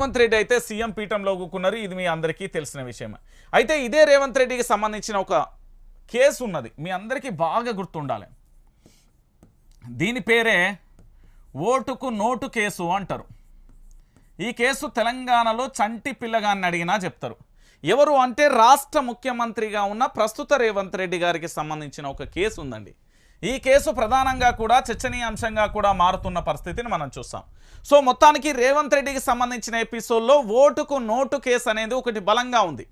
రేవంత్ రెడ్డి అయితే సీఎం పీఠంలో కూకున్నారు ఇది మీ అందరికీ తెలిసిన విషయమే. అయితే ఇదే రేవంత్ రెడ్డికి సంబంధించిన ఒక కేసు ఉన్నది. మీ అందరికీ బాగా గుర్తుండాలి. దీని పేరే ఓటుకు నోటు కేసు అంటారు. ఈ కేసు తెలంగాణలో చంటి పిల్లగాన్ని అడిగినా చెప్తారు. ఎవరు అంటే రాష్ట్ర ముఖ్యమంత్రిగా ఉన్న ప్రస్తుత రేవంత్ రెడ్డి గారికి సంబంధించిన ఒక కేసు ఉందండి. ఈ కేసు ప్రధానంగా కూడా చర్చనీయాంశంగా కూడా మారుతున్న పరిస్థితిని మనం చూస్తాం. సో మొత్తానికి రేవంత్ రెడ్డికి సంబంధించిన ఎపిసోడ్లో ఓటుకు నోటు కేసు అనేది ఒకటి బలంగా ఉంది.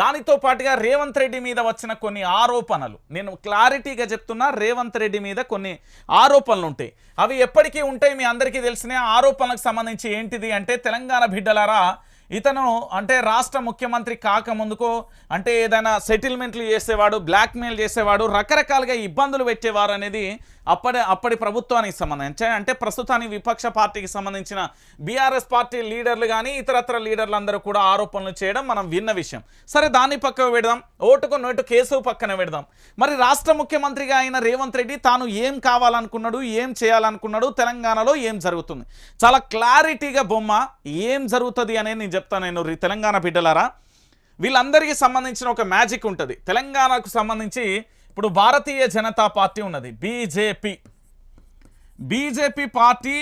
దానితో పాటుగా రేవంత్ రెడ్డి మీద వచ్చిన కొన్ని ఆరోపణలు. నేను క్లారిటీగా చెప్తున్నా రేవంత్ రెడ్డి మీద కొన్ని ఆరోపణలు ఉంటాయి. అవి ఎప్పటికీ ఉంటాయి మీ అందరికీ తెలిసిన ఆరోపణలకు సంబంధించి ఏంటిది అంటే తెలంగాణ బిడ్డలారా ఇతను అంటే రాష్ట్ర ముఖ్యమంత్రి కాకముందుకో అంటే ఏదైనా సెటిల్మెంట్లు చేసేవాడు బ్లాక్మెయిల్ చేసేవాడు రకరకాలుగా ఇబ్బందులు పెట్టేవారు అనేది అప్పటి అప్పటి ప్రభుత్వానికి సంబంధించి అంటే ప్రస్తుతానికి విపక్ష పార్టీకి సంబంధించిన బీఆర్ఎస్ పార్టీ లీడర్లు కానీ ఇతరత్ర లీడర్లు అందరూ కూడా ఆరోపణలు చేయడం మనం విన్న విషయం. సరే దాన్ని పక్కకు పెడదాం. ఓటుకు నోటు కేసు పక్కన పెడదాం. మరి రాష్ట్ర ముఖ్యమంత్రిగా అయిన రేవంత్ రెడ్డి తాను ఏం కావాలనుకున్నాడు ఏం చేయాలనుకున్నాడు తెలంగాణలో ఏం జరుగుతుంది? చాలా క్లారిటీగా బొమ్మ ఏం జరుగుతుంది అనేది చెప్తా చెప్తాను నేను తెలంగాణ బిడ్డలారా. వీళ్ళందరికీ సంబంధించిన ఒక మ్యాజిక్ ఉంటుంది. తెలంగాణకు సంబంధించి ఇప్పుడు భారతీయ జనతా పార్టీ ఉన్నది బీజేపీ. బీజేపీ పార్టీ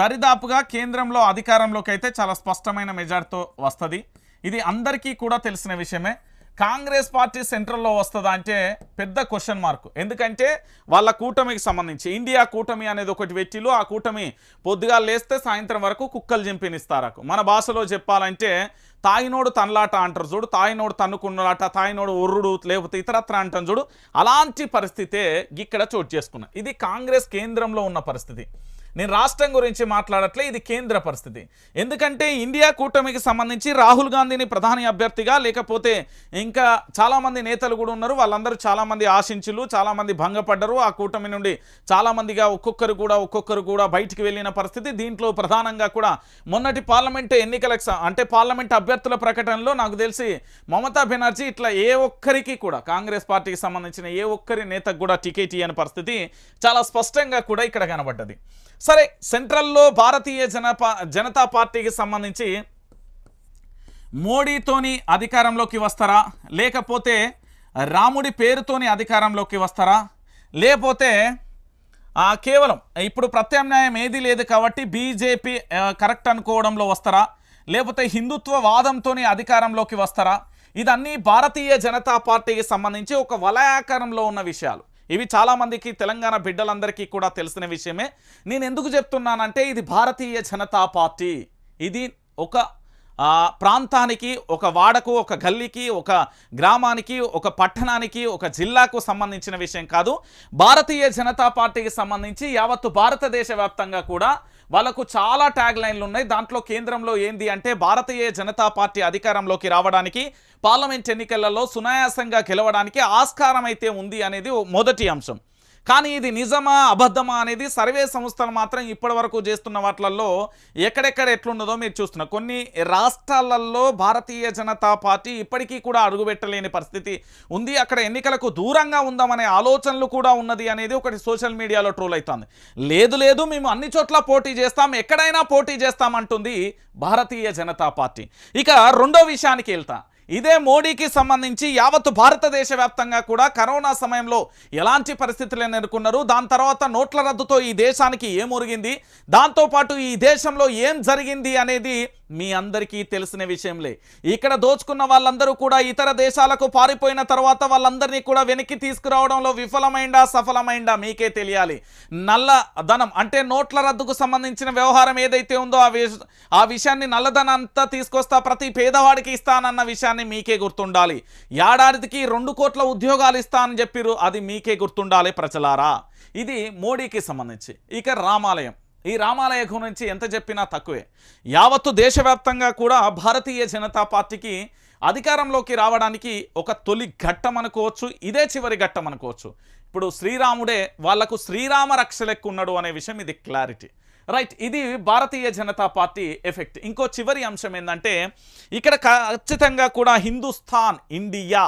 దరిదాపుగా కేంద్రంలో అధికారంలోకి అయితే చాలా స్పష్టమైన మెజార్టీతో వస్తుంది. ఇది అందరికీ కూడా తెలిసిన విషయమే. కాంగ్రెస్ పార్టీ సెంట్రల్లో వస్తుందా అంటే పెద్ద క్వశ్చన్ మార్క్. ఎందుకంటే వాళ్ళ కూటమికి సంబంధించి ఇండియా కూటమి అనేది ఒకటి పెట్టిలు ఆ కూటమి పొద్దుగా లేస్తే సాయంత్రం వరకు కుక్కలు చింపినిస్తారకు. మన భాషలో చెప్పాలంటే తాయినోడు తనలాట అంటారు చూడు తాయినోడు తన్నుకున్నలాట తాయినోడు ఒర్రుడు లేకపోతే ఇతరత్ర అంటాం చూడు. అలాంటి పరిస్థితే ఇక్కడ చోటు చేసుకున్నాం. ఇది కాంగ్రెస్ కేంద్రంలో ఉన్న పరిస్థితి. నేను రాష్ట్రం గురించి మాట్లాడట్లే ఇది కేంద్ర పరిస్థితి. ఎందుకంటే ఇండియా కూటమికి సంబంధించి రాహుల్ గాంధీని ప్రధాని అభ్యర్థిగా లేకపోతే ఇంకా చాలామంది నేతలు కూడా ఉన్నారు. వాళ్ళందరూ చాలామంది ఆశించులు చాలామంది భంగపడ్డరు. ఆ కూటమి నుండి చాలామందిగా ఒక్కొక్కరు కూడా ఒక్కొక్కరు కూడా బయటికి వెళ్ళిన పరిస్థితి. దీంట్లో ప్రధానంగా కూడా మొన్నటి పార్లమెంట్ ఎన్నికలకు అంటే పార్లమెంట్ అభ్యర్థుల ప్రకటనలో నాకు తెలిసి మమతా బెనర్జీ ఇట్లా ఏ ఒక్కరికి కూడా కాంగ్రెస్ పార్టీకి సంబంధించిన ఏ ఒక్కరి నేతకు కూడా టికెట్ ఇవ్వని పరిస్థితి చాలా స్పష్టంగా కూడా ఇక్కడ కనబడ్డది. సరే సెంట్రల్లో భారతీయ జనపా జనతా పార్టీకి సంబంధించి మోడీతోని అధికారంలోకి వస్తారా? లేకపోతే రాముడి పేరుతోని అధికారంలోకి వస్తారా? లేకపోతే కేవలం ఇప్పుడు ప్రత్యామ్నాయం ఏది లేదు కాబట్టి బీజేపీ కరెక్ట్ అనుకోవడంలో వస్తారా? లేకపోతే హిందుత్వ వాదంతోని అధికారంలోకి వస్తారా? ఇదన్నీ భారతీయ జనతా పార్టీకి సంబంధించి ఒక వలయాకారంలో ఉన్న విషయాలు. ఇవి చాలామందికి తెలంగాణ బిడ్డలందరికీ కూడా తెలిసిన విషయమే. నేను ఎందుకు చెప్తున్నానంటే ఇది భారతీయ జనతా పార్టీ. ఇది ఒక ప్రాంతానికి ఒక వాడకు ఒక గల్లీకి ఒక గ్రామానికి ఒక పట్టణానికి ఒక జిల్లాకు సంబంధించిన విషయం కాదు. భారతీయ జనతా పార్టీకి సంబంధించి యావత్తు భారతదేశ వ్యాప్తంగా కూడా వాళ్ళకు చాలా ట్యాగ్ లైన్లు ఉన్నాయి. దాంట్లో కేంద్రంలో ఏంది అంటే భారతీయ జనతా పార్టీ అధికారంలోకి రావడానికి పార్లమెంట్ ఎన్నికలలో సునాయాసంగా గెలవడానికి ఆస్కారం అయితే ఉంది అనేది మొదటి అంశం. కానీ ఇది నిజమా అబద్ధమా అనేది సర్వే సంస్థలు మాత్రం ఇప్పటి వరకు చేస్తున్న వాటిలలో ఎక్కడెక్కడ ఎట్లున్నదో మీరు చూస్తున్నారు కొన్ని రాష్ట్రాలలో భారతీయ జనతా పార్టీ ఇప్పటికీ కూడా అడుగుపెట్టలేని పరిస్థితి ఉంది. అక్కడ ఎన్నికలకు దూరంగా ఉందామనే ఆలోచనలు కూడా ఉన్నది అనేది ఒకటి సోషల్ మీడియాలో ట్రోల్ అవుతుంది లేదు లేదు మేము అన్ని చోట్ల పోటీ చేస్తాం ఎక్కడైనా పోటీ చేస్తామంటుంది భారతీయ జనతా పార్టీ. ఇక రెండో విషయానికి వెళ్తా. ఇదే మోడీకి సంబంధించి యావత్ భారతదేశ వ్యాప్తంగా కూడా కరోనా సమయంలో ఎలాంటి పరిస్థితులు ఎదుర్కొన్నారు దాని తర్వాత నోట్ల రద్దుతో ఈ దేశానికి ఏమొరిగింది? దాంతోపాటు ఈ దేశంలో ఏం జరిగింది అనేది మీ అందరికీ తెలిసిన విషయంలే. ఇక్కడ దోచుకున్న వాళ్ళందరూ కూడా ఇతర దేశాలకు పారిపోయిన తర్వాత వాళ్ళందరినీ కూడా వెనక్కి తీసుకురావడంలో విఫలమైందా సఫలమైందా మీకే తెలియాలి. నల్ల ధనం అంటే నోట్ల రద్దుకు సంబంధించిన వ్యవహారం ఏదైతే ఉందో ఆ ఆ విషయాన్ని నల్లధనం అంతా తీసుకొస్తా ప్రతి పేదవాడికి ఇస్తానన్న విషయాన్ని మీకే గుర్తుండాలి. ఏడాదికి రెండు కోట్ల ఉద్యోగాలు ఇస్తా అని చెప్పిర్రు అది మీకే గుర్తుండాలి ప్రజలారా. ఇది మోడీకి సంబంధించి. ఇక రామాలయం. ఈ రామాలయ గురించి ఎంత చెప్పినా తక్కువే. యావత్తు దేశవ్యాప్తంగా కూడా భారతీయ జనతా పార్టీకి అధికారంలోకి రావడానికి ఒక తొలి ఘట్టం అనుకోవచ్చు ఇదే చివరి ఘట్టం అనుకోవచ్చు. ఇప్పుడు శ్రీరాముడే వాళ్ళకు శ్రీరామ రక్ష లెక్క ఉన్నాడు అనే విషయం ఇది క్లారిటీ. రైట్ ఇది భారతీయ జనతా పార్టీ ఎఫెక్ట్. ఇంకో చివరి అంశం ఏంటంటే ఇక్కడ ఖచ్చితంగా కూడా హిందుస్థాన్ ఇండియా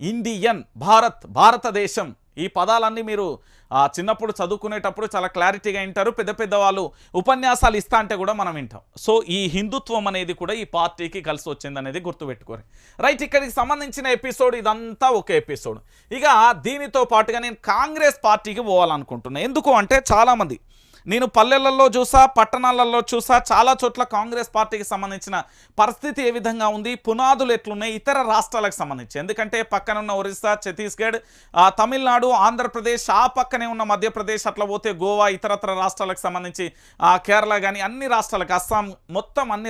ఇండియన్ భారత్ భారతదేశం ఈ పదాలన్నీ మీరు చిన్నప్పుడు చదువుకునేటప్పుడు చాలా క్లారిటీగా వింటారు. పెద్ద పెద్ద వాళ్ళు ఉపన్యాసాలు ఇస్తా అంటే కూడా మనం వింటాం. సో ఈ హిందుత్వం అనేది కూడా ఈ పార్టీకి కలిసి వచ్చిందనేది గుర్తుపెట్టుకోరు. రైట్ ఇక్కడికి సంబంధించిన ఎపిసోడ్ ఇదంతా ఒక ఎపిసోడ్. ఇక దీనితో పాటుగా నేను కాంగ్రెస్ పార్టీకి పోవాలనుకుంటున్నాను ఎందుకు అంటే చాలామంది నేను పల్లెలలో చూసా పట్టణాలలో చూసా చాలా చోట్ల కాంగ్రెస్ పార్టీకి సంబంధించిన పరిస్థితి ఏ విధంగా ఉంది పునాదులు ఎట్లున్నాయి ఇతర రాష్ట్రాలకు సంబంధించి. ఎందుకంటే పక్కనున్న ఒరిస్సా ఛత్తీస్గఢ్ తమిళనాడు ఆంధ్రప్రదేశ్ ఆ పక్కనే ఉన్న మధ్యప్రదేశ్ అట్లా పోతే గోవా ఇతరత్ర రాష్ట్రాలకు సంబంధించి కేరళ కానీ అన్ని రాష్ట్రాలకు అస్సాం మొత్తం అన్ని